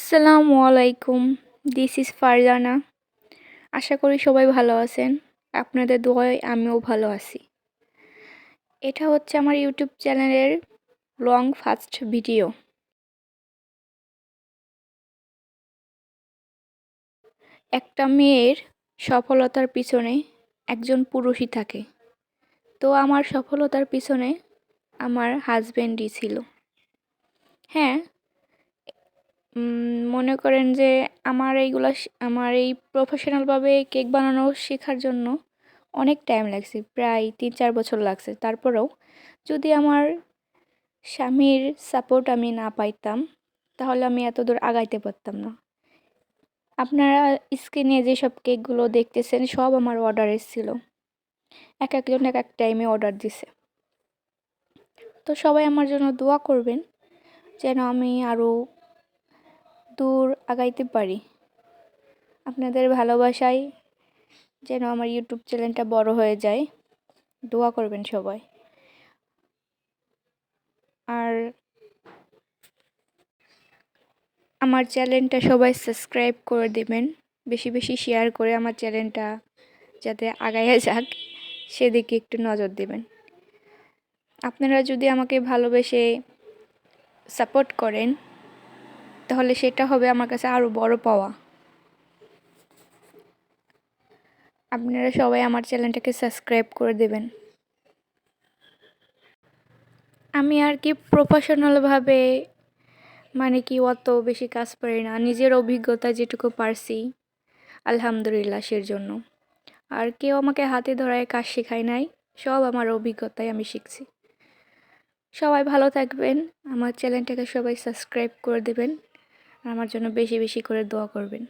আসসালামু আলাইকুম this is Farzana. আশা করি সবাই ভালো আছেন, আপনাদের দোয়ায় আমিও ভালো আছি। এটা হচ্ছে আমার ইউটিউব চ্যানেলের লং ফার্স্ট ভিডিও একটা মেয়ের সফলতার পিছনে একজন পুরুষই থাকে। তো আমার সফলতার পিছনে আমার হাজব্যান্ডই ছিল। হ্যাঁ মনে করেন যে আমার এইগুলা আমার এই প্রফেশনালভাবে কেক বানানো শেখার জন্য অনেক টাইম লাগছে, প্রায় তিন চার বছর লাগছে। তারপরেও যদি আমার স্বামীর সাপোর্ট আমি না পাইতাম, তাহলে আমি এত দূর আগাইতে পারতাম না। আপনারা স্ক্রিনে যেসব কেকগুলো দেখতেছেন, সব আমার অর্ডার এসেছিল এক একজন এক এক টাইমে অর্ডার দিছে। তো সবাই আমার জন্য দোয়া করবেন, যেন আমি আরও দূর আগাইতে পারি। আপনাদের ভালোবাসায় যেন আমার ইউটিউব চ্যানেলটা বড় হয়ে যায়। দোয়া করবেন সবাই। আর আমার চ্যানেলটা সবাই সাবস্ক্রাইব করে দিবেন। বেশি বেশি শেয়ার করে আমার চ্যানেলটা যাতে আগাইয়া যাক, সেদিকে একটু নজর দেবেন। আপনারা যদি আমাকে ভালোবেসে সাপোর্ট করেন তাহলে সেটা হবে আমার কাছে আরও বড় পাওয়া। আপনারা সবাই আমার চ্যানেলটাকে সাবস্ক্রাইব করে দেবেন। আমি আর কি প্রফেশনালভাবে মানে কি অত বেশি কাজ পারি না, নিজের অভিজ্ঞতা যেটুকু পারছি, আলহামদুলিল্লাহ সের জন্য। আর কেউ আমাকে হাতে ধরায় কাজ শেখায় নাই, সব আমার অভিজ্ঞতায় আমি শিখছি। সবাই ভালো থাকবেন, আমার চ্যানেলটাকে সবাই সাবস্ক্রাইব করে দেবেন। আমার জন্য বেশি বেশি করে দোয়া করবেন।